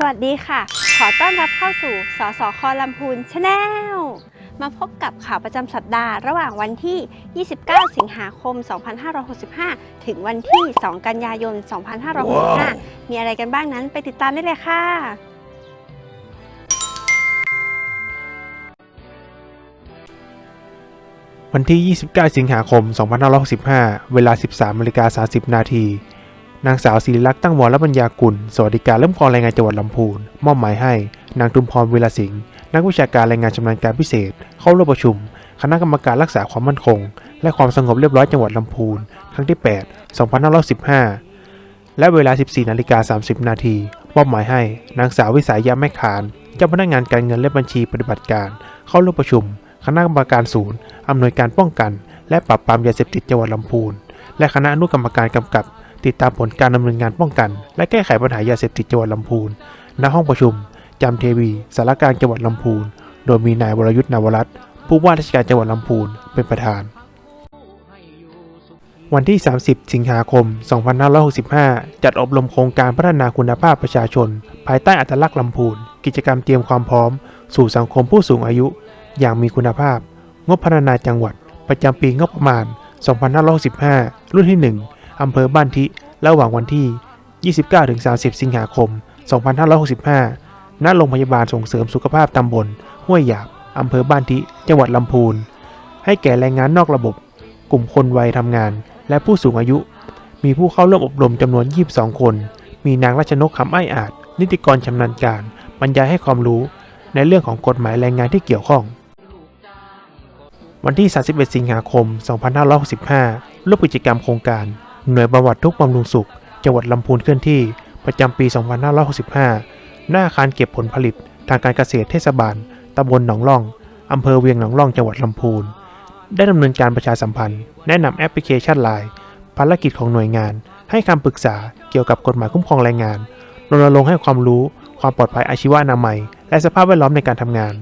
สวัสดีค่ะ ขอต้อนรับเข้าสู่สสคลำพูนชาแนลมาพบกับข่าวประจำสัปดาห์ระหว่างวันที่ 29 สิงหาคม 2565 ถึงวันที่ 2 กันยายน 2565 มีอะไรกันบ้างนั้นไปติดตามได้เลยค่ะ วันที่ 29 สิงหาคม 2565 เวลา 13นาฬิกา30 นาที นางสาวศิริลักษณ์ตั้งวรและปัญญากุล สวัสดิการเริ่มกองรายงานจังหวัดลำพูน มอบหมายให้ นางทุมพรเวลาสิงห์ นักวิชาการรายงานชำนาญการพิเศษ เข้าร่วมประชุม คณะกรรมการรักษาความมั่นคง และความสงบเรียบร้อยจังหวัดลำพูน ครั้งที่ 8 2515 และเวลา 14นาฬิกา30 นาที มอบหมายให้ นางสาววิสายยาแม่ขาน เจ้าพนักงานการเงินและบัญชีปฏิบัติการ เข้าร่วมประชุม คณะกรรมการศูนย์ อำนวยการป้องกัน และปราบปรามยาเสพติดจังหวัดลำพูน และคณะอนุกรรมการกำกับ ติดตามผลการดำเนินงานป้องกัน และแก้ไขปัญหายาเสพติดจังหวัดลำพูน ณ ห้องประชุมจำเทวีสารกางจังหวัดลำพูน โดยมีนายวรยุทธ์นาวรัตน์ผู้ว่าราชการจังหวัดลำพูนเป็นประธาน วันที่ 30 สิงหาคม 2565 จัดอบรมโครงการพัฒนาคุณภาพประชาชน ภายใต้อัตลักษณ์ลำพูน กิจกรรมเตรียมความพร้อม สู่สังคมผู้สูงอายุ อย่างมีคุณภาพ งบพัฒนาจังหวัด ประจำปีงบประมาณ 2565 รุ่นที่ 1 อำเภอบ้านทิ ระหว่างวันที่ 29-30 สิงหาคม 2565 ณ โรงพยาบาลส่งเสริมสุขภาพตำบล ห้วยหยาบอำเภอบ้านทิ จังหวัดลำพูน ให้แก่แรงงานนอกระบบ กลุ่มคนวัยทำงาน และผู้สูงอายุ มีผู้เข้าร่วมอบรมจำนวน 22 คน มีนางรัชนกคำไอ้อาจ นิติกรชำนาญการ บรรยายให้ความรู้ ในเรื่องของกฎหมายแรงงานที่เกี่ยวข้องวันที่ 31 สิงหาคม 2565ร่วมกิจกรรมโครงการ หน่วยบำบัดทุกบำรุงสุข จังหวัดลำพูนเคลื่อนที่ ประจำปี 2565 หน้าอาคารเก็บผลผลิต ทางการเกษตรเทศบาล ตำบลหนองล่อง อำเภอเวียงหนองล่อง จังหวัดลำพูน ได้ดำเนินการประชาสัมพันธ์ แนะนำแอปพลิเคชันไลน์ภารกิจของหน่วยงาน ให้คำปรึกษาเกี่ยวกับกฎหมายคุ้มครองแรงงานรณรงค์ให้ความรู้ ความปลอดภัยอาชีวนามัย และสภาพแวดล้อมในการทำงาน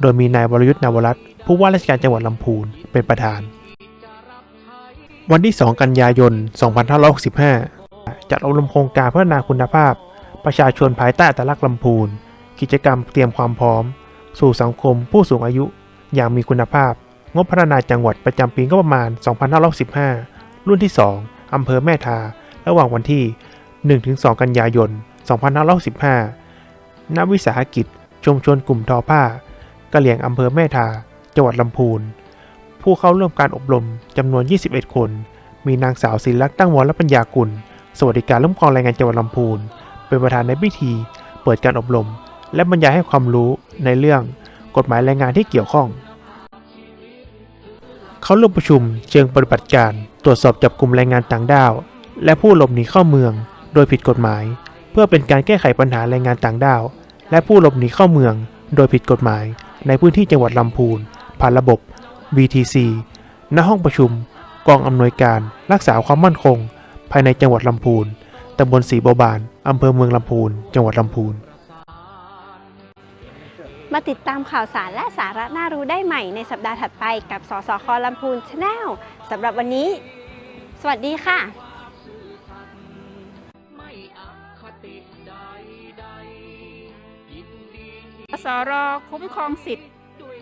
โดยมีนายวรยุทธ์นาวรัตน์ผู้ว่าราชการจังหวัดลำพูนเป็นประธาน วันที่ 2 กันยายน 2565 จัดอบรมโครงการพัฒนาคุณภาพ ประชาชนภายใต้อัตลักษณ์ลำพูน กิจกรรมเตรียมความพร้อม สู่สังคมผู้สูงอายุ อย่างมีคุณภาพ งบพัฒนาจังหวัดประจำปีงบประมาณ 2515 รุ่นที่ 2 อำเภอแม่ทา ระหว่างวันที่ 1-2 กันยายน 2515ณ วิสาหกิจชุมชนกลุ่มทอผ้ากะเหลี่ยงอำเภอแม่ทา จังหวัดลำพูน ผู้เข้าร่วมการอบรมจำนวน 21 คน มีนางสาวศิลักษ์ตั้งวรและปัญญากุล สวัสดิการร่วมกองแรงงานจังหวัดลำพูน เป็นประธานในพิธี เปิดการอบรม และบรรยายให้ความรู้ในเรื่องกฎหมายแรงงานที่เกี่ยวข้อง เขาร่วมประชุมเชิงปฏิบัติการ ตรวจสอบจับกลุ่มแรงงานต่างด้าว และผู้หลบหนีเข้าเมือง โดยผิดกฎหมาย เพื่อเป็นการแก้ไขปัญหาแรงงานต่างด้าว และผู้หลบหนีเข้าเมือง โดยผิดกฎหมาย ในพื้นที่จังหวัดลำพูนผ่านระบบ VTC ณห้องประชุม กองอำนวยการรักษาความมั่นคง ภายในจังหวัดลำพูนตำบลศรีบัวบานอำเภอเมืองลำพูน จังหวัดลำพูน มาติดตามข่าวสารและสาระน่ารู้ได้ใหม่ในสัปดาห์ถัดไปกับสสคลำพูนชาแนลสำหรับวันนี้ สวัสดีค่ะสรคุ้มครองสิทธิ์